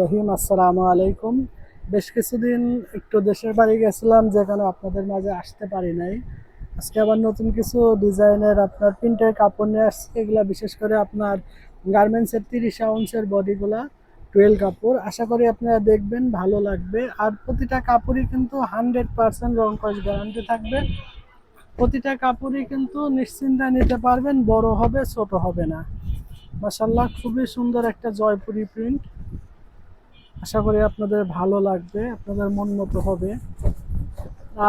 রহিম। আসসালামু আলাইকুম। বেশ কিছুদিন একটু দেশের বাড়ি গেছিলাম, যেখানে আপনাদের মাঝে আসতে পারি নাই। আজকে আবার নতুন কিছু ডিজাইনের আপনার প্রিন্টের কাপড় নিয়ে আসছে। এগুলা বিশেষ করে আপনার গার্মেন্টসের তিরিশ আউন্সের বডিগুলা, টুয়েলভ কাপড়। আশা করি আপনারা দেখবেন, ভালো লাগবে। আর প্রতিটা কাপড়ই কিন্তু হান্ড্রেড পার্সেন্ট রং কস গ্যারান্টি থাকবে। প্রতিটা কাপড়ই কিন্তু নিশ্চিন্তে নিতে পারবেন, বড় হবে, ছোট হবে না। মাসাল্লাহ খুবই সুন্দর একটা জয়পুরি প্রিন্ট আশা করি আপনাদের ভালো লাগবে, আপনাদের মন মতো হবে।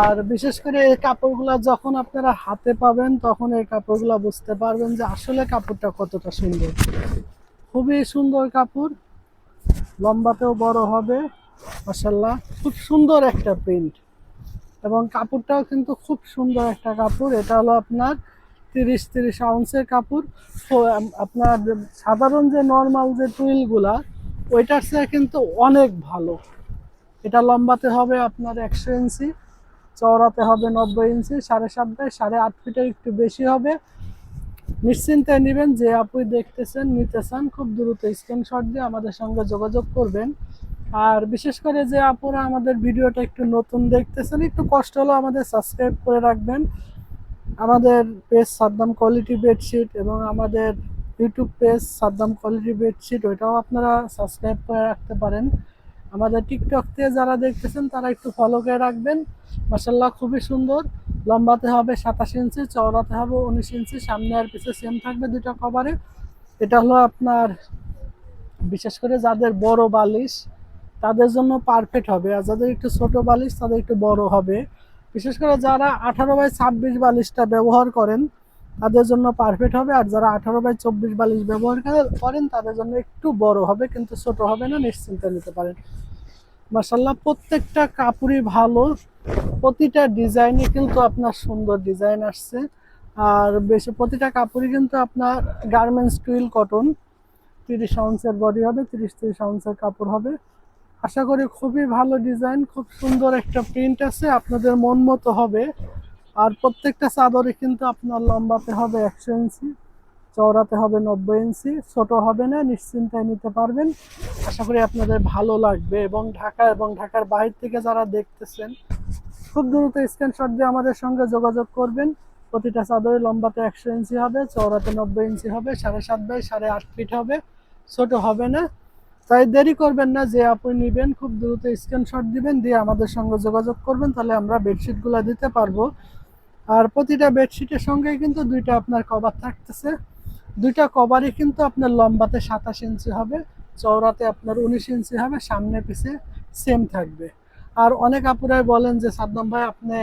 আর বিশেষ করে এই কাপড়গুলো যখন আপনারা হাতে পাবেন, তখন এই কাপড়গুলো বুঝতে পারবেন যে আসলে কাপড়টা কতটা সুন্দর। খুবই সুন্দর কাপড়, লম্বাতেও বড় হবে মাসাল্লাহ খুব সুন্দর একটা প্রিন্ট এবং কাপড়টাও কিন্তু খুব সুন্দর একটা কাপড়, এটা হলো আপনার তিরিশ তিরিশ আউন্সের কাপড়। আপনার সাধারণ যে নর্মাল যে টুইলগুলা ওইটার চেয়ে কিন্তু অনেক ভালো। এটা লম্বাতে হবে আপনার একশো ইঞ্চি, চওড়াতে হবে নব্বই ইঞ্চি, সাড়ে সাত বাই সাড়ে আট ফিটের একটু বেশি হবে। নিশ্চিন্তে নেবেন যে আপুই দেখতেছেন নিতে চান খুব দ্রুত স্ক্রিনশট দিয়ে আমাদের সঙ্গে যোগাযোগ করবেন। আর বিশেষ করে যে আপুরা আমাদের ভিডিওটা একটু নতুন দেখতেছেন, একটু কষ্ট হলেও আমাদের সাবস্ক্রাইব করে রাখবেন। আমাদের পেজ সাদ্দাম কোয়ালিটি বেডশিট এবং আমাদের YouTube page Saddam quality bedsheet ওইটাও আপনারা সাবস্ক্রাইব করে রাখতে পারেন। আমাদের টিকটক থেকে যারা দেখতেছেন, তারা একটু ফলো করে রাখবেন। মাসাল্লাহ খুবই সুন্দর। লম্বাতে হবে সাতাশ ইঞ্চি চওড়াতে হবে উনিশ ইঞ্চি সামনে আর পিছে সেম থাকবে দুটো কভারে এটা হলো আপনার, বিশেষ করে যাদের বড় বালিশ, তাদের জন্য পারফেক্ট হবে। আর যাদের একটু ছোট বালিশ, তাদের একটু বড় হবে। বিশেষ করে যারা আঠারো বাই ছাব্বিশ বালিশটা ব্যবহার করেন, তাদের জন্য পারফেক্ট হবে। আর যারা আঠারো বাই চব্বিশ বালিশ ব্যবহার করেন, তাদের জন্য একটু বড় হবে, কিন্তু ছোট হবে না, নিশ্চিন্তে নিতে পারেন। মাসাল্লাহ প্রত্যেকটা কাপড়ই ভালো। প্রতিটা ডিজাইনে কিন্তু আপনার সুন্দর ডিজাইন আসছে। আর বেশি প্রতিটা কাপড়ই কিন্তু আপনার গার্মেন্টস টুইল কটন তিরিশ আউন্সের বডি হবে, তিরিশ তিরিশ আউন্সের কাপড় হবে। আশা করি খুবই ভালো ডিজাইন খুব সুন্দর একটা প্রিন্ট আছে, আপনাদের মন মতো হবে। আর প্রত্যেকটা চাদরে কিন্তু আপনার লম্বাতে হবে একশো ইঞ্চি, চওড়াতে হবে নব্বই ইঞ্চি, ছোট হবে না, নিশ্চিন্তায় নিতে পারবেন। আশা করি আপনাদের ভালো লাগবে এবং ঢাকা এবং ঢাকার বাইরে থেকে যারা দেখতেছেন, খুব দ্রুত স্ক্রিনশট দিয়ে আমাদের সঙ্গে যোগাযোগ করবেন। প্রতিটা চাদরে লম্বাতে একশো ইঞ্চি হবে, চওড়াতে নব্বই ইঞ্চি হবে, সাড়ে সাত বাই সাড়ে আট ফিট হবে, ছোট হবে না। তাই দেরি করবেন না যে আপনি নেবেন, খুব দ্রুত স্ক্রিনশট দিবেন, দিয়ে আমাদের সঙ্গে যোগাযোগ করবেন, তাহলে আমরা বেডশিটগুলো দিতে পারব। আর প্রতিটা বেডশিটের সঙ্গে কিন্তু দুইটা আপনার কভার থাকতেছে। দুইটা কভারই কিন্তু আপনার লম্বাতে সাতাশ ইঞ্চি হবে, চওড়াতে আপনার উনিশ ইঞ্চি হবে, সামনে পিছে সেম থাকবে। আর অনেক আপুরাই বলেন যে, সাদ্দাম ভাই, আপনি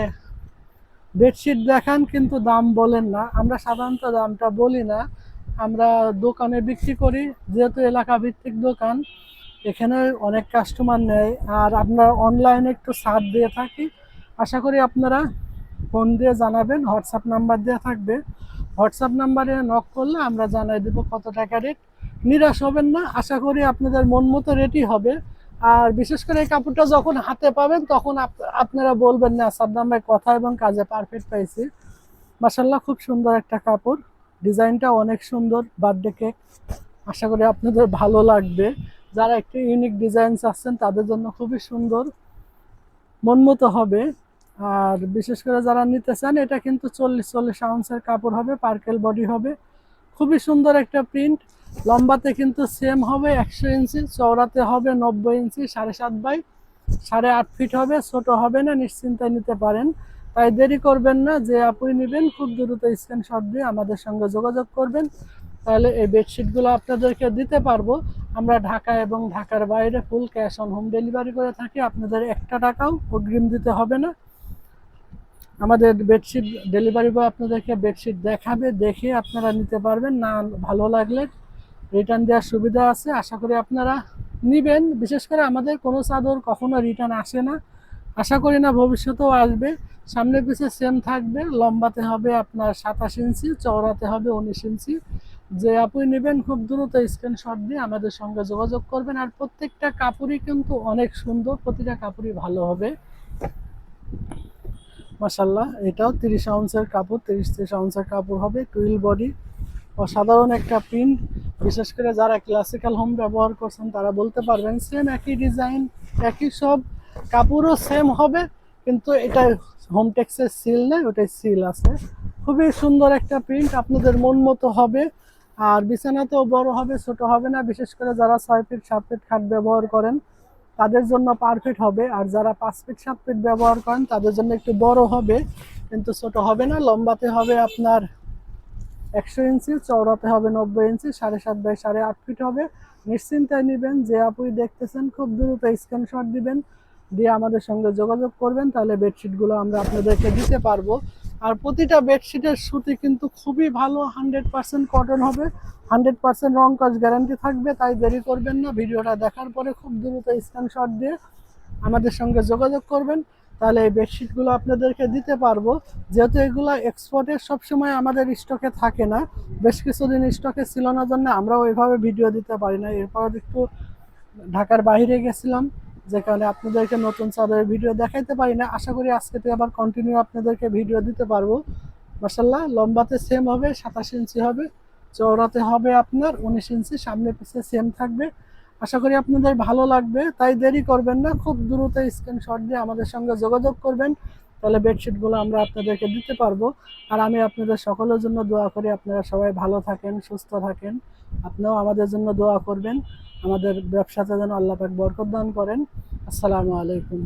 বেডশিট দেখান, কিন্তু দাম বলেন না। আমরা সাধারণত দামটা বলি না। আমরা দোকানে বিক্রি করি, যেহেতু এলাকা ভিত্তিক দোকান, এখানে অনেক কাস্টমার নেয়। আর আপনার অনলাইনে একটু ছাড় দিয়ে থাকি। আশা করি আপনারা ফোন দিয়ে জানাবেন হোয়াটসঅ্যাপ নাম্বার দেওয়া থাকবে। হোয়াটসঅ্যাপ নাম্বারে নক করলে আমরা জানাই দেবো কত টাকা রেট নিরাশ হবেন না, আশা করি আপনাদের মন মতো রেটই হবে। আর বিশেষ করে এই কাপড়টা যখন হাতে পাবেন, তখন আপ- আপনারা বলবেন, না, সাদ্দাম ভাই, কথা এবং কাজে পারফেক্ট পাইছি। মাসাল্লাহ খুব সুন্দর একটা কাপড়। ডিজাইনটা অনেক সুন্দর বার্থডে কেক আশা করি আপনাদের ভালো লাগবে। যারা একটু ইউনিক ডিজাইন চাচ্ছেন তাদের জন্য খুবই সুন্দর। মন মতো হবে। আর বিশেষ করে যারা নিতে চান, এটা কিন্তু চল্লিশ চল্লিশ আউন্সের কাপড় হবে, পার্কেল বডি হবে। খুবই সুন্দর একটা প্রিন্ট লম্বাতে কিন্তু সেম হবে, একশো ইঞ্চি, চওড়াতে হবে নব্বই ইঞ্চি, সাড়ে সাত বাই সাড়ে আট ফিট হবে, ছোট হবে না নিশ্চিন্তায় নিতে পারেন। তাই দেরি করবেন না যে আপনি নেবেন, খুব দ্রুত স্ক্রিনশট দিয়ে আমাদের সঙ্গে যোগাযোগ করবেন। তাহলে এই বেডশিটগুলো আপনাদেরকে দিতে পারব। আমরা ঢাকা এবং ঢাকার বাইরে full cash on home delivery করে থাকি। আপনাদের একটা টাকাও অগ্রিম দিতে হবে না। আমাদের বেডশিট ডেলিভারি বয় আপনাদেরকে বেডশিট দেখাবে, দেখে আপনারা নিতে পারবেন। না ভালো লাগলে রিটার্ন দেওয়ার সুবিধা আছে। আশা করি আপনারা নিবেন। বিশেষ করে আমাদের কোনো চাদর কখনো রিটার্ন আসে না। আশা করি না, ভবিষ্যতেও আসবে। সামনে পিছে সেম থাকবে, লম্বাতে হবে আপনার সাতাশ ইঞ্চি, চওড়াতে হবে উনিশ ইঞ্চি। যে আপনি নেবেন খুব দ্রুত স্ক্রিনশট দিয়ে আমাদের সঙ্গে যোগাযোগ করবেন। আর প্রত্যেকটা কাপড়ই কিন্তু অনেক সুন্দর, প্রতিটা কাপড়ই ভালো হবে। মাসাল্লাহ এটাও তিরিশ আউন্সের কাপড়, তিরিশ তিরিশ আউন্সের কাপড় হবে টুইল বডি অসাধারণ একটা প্রিন্ট বিশেষ করে যারা ক্লাসিক্যাল হোম ব্যবহার করছেন, তারা বলতে পারবেন সেম একই ডিজাইন একই সব। কাপড়ও সেম হবে, কিন্তু এটা হোম টেক্সের সিল নেই, ওটাই সিল আছে। খুবই সুন্দর একটা প্রিন্ট আপনাদের মন মতো হবে। আর বিছানাতেও বড় হবে, ছোট হবে না। বিশেষ করে যারা ছয় ফিট সাত ফিট খাট ব্যবহার করেন, তাদের জন্য পারফেক্ট হবে। আর যারা পাঁচ ফিট সাত ফিট ব্যবহার করেন, তাদের জন্য একটু বড় হবে, কিন্তু ছোট হবে না। লম্বাতে হবে আপনার একশো ইঞ্চি, চওড়াতে হবে নব্বই ইঞ্চি, সাড়ে সাত বাই সাড়ে আট ফিট হবে। নিশ্চিন্তায় নেবেন, যে আপুই দেখতেছেন, খুব দ্রুত স্ক্রিনশট দিবেন। দিয়ে আমাদের সঙ্গে যোগাযোগ করবেন, তাহলে বেডশিটগুলো আমরা আপনাদেরকে দিতে পারব। আর প্রতিটা বেডশিটের সুতি কিন্তু খুবই ভালো, হান্ড্রেড পার্সেন্ট কটন হবে। হান্ড্রেড পার্সেন্ট রং কাজ গ্যারান্টি থাকবে, তাই দেরি করবেন না। ভিডিওটা দেখার পরে খুব দ্রুত স্ক্রিনশট দিয়ে আমাদের সঙ্গে যোগাযোগ করবেন, তাহলে এই বেডশিটগুলো আপনাদেরকে দিতে পারব। যেহেতু এগুলো এক্সপোর্টের সবসময় আমাদের স্টকে থাকে না, বেশ কিছুদিন স্টকে ছিল না, জন্য আমরা ওইভাবে ভিডিও দিতে পারি না এরপর একটু ঢাকার বাইরে গেছিলাম। যে কারণে আপনাদেরকে নতুন চাদরের ভিডিও দেখাইতে পারি না। আশা করি আজকে থেকে আবার কন্টিনিউ আপনাদেরকে ভিডিও দিতে পারব। মাসাল্লাহ লম্বাতে সেম হবে, সাতাশ ইঞ্চি হবে, চওড়াতে হবে আপনার উনিশ ইঞ্চি, সামনে পিছিয়ে সেম থাকবে। আশা করি আপনাদের ভালো লাগবে, তাই দেরি করবেন না। খুব দ্রুত স্ক্রিনশট দিয়ে আমাদের সঙ্গে যোগাযোগ করবেন। তাহলে বেডশিটগুলো আমরা আপনাদেরকে দিতে পারব। আর আমি আপনাদের সকলের জন্য দোয়া করি, আপনারা সবাই ভালো থাকেন, সুস্থ থাকেন। আপনিও আমাদের জন্য দোয়া করবেন। আমাদের ব্যবসাতে যেন আল্লাহ পাক বরকত দান করেন। আসসালামু আলাইকুম।